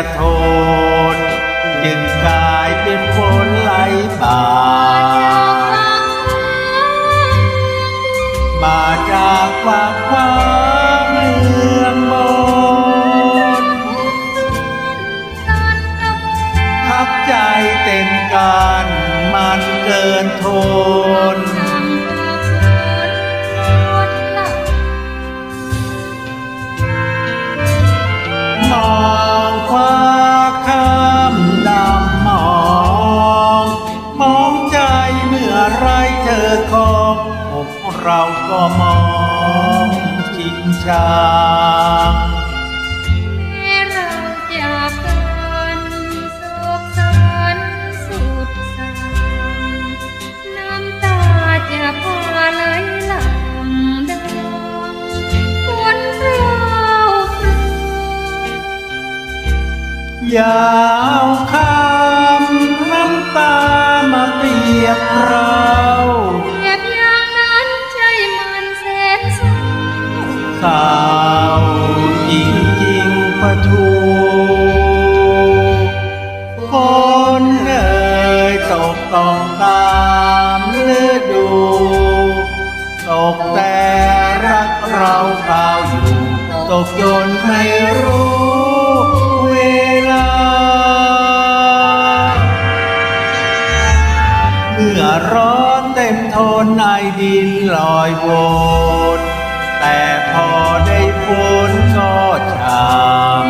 นจะท ก็มองชิงช่างพาไหลหลังดังฝนพราวพราวอย่าเอาคำน้ำตามาเปรียบเรา สาวจริงจริงปะทูฝนเอ่ยตกต้องตามฤดู ตกแต่รักเราเปล่าอยู่ ตกจนไม่รู้เวลา เมื่อร้อนเต็มทนในดินลอยวน แต่พอได้ฝนก็ชาม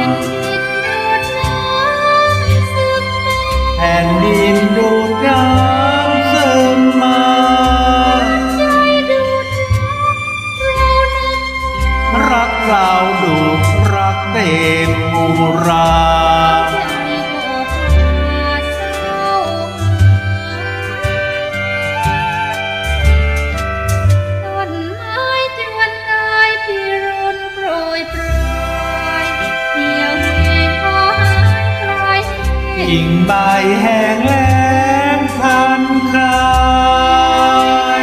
แผ่นดินดูดน้ำซึมมารักเราดูรักเต็มมูรา กิ่งใบแห้งแล้งพันคลาย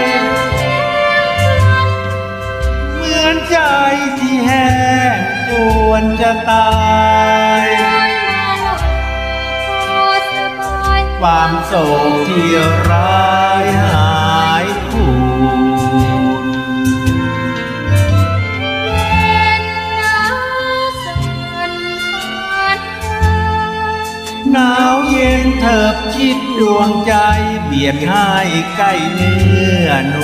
เหมือนใจที่แห้งจวนจะตายความโศกที่ร้า หนาวเย็นเถิบชิดดวงใจเบียดให้ใกล้เนื้อน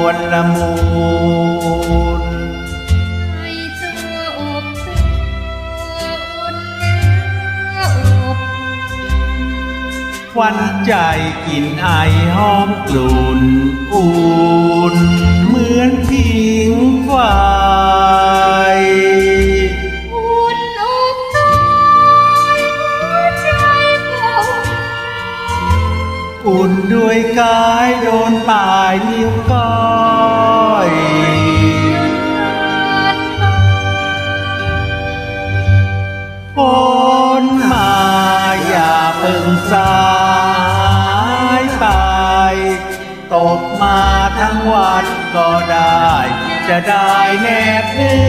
วลละมุนควันใจกลิ่นไอหอมกลุ่นอุ่นเหมือนผิงไฟายเลี้ยวก้อยฝนมาอย่าเพิ่งสายไป ตกมาทั้งวันก็ได้ จะได้แนบเนื้อ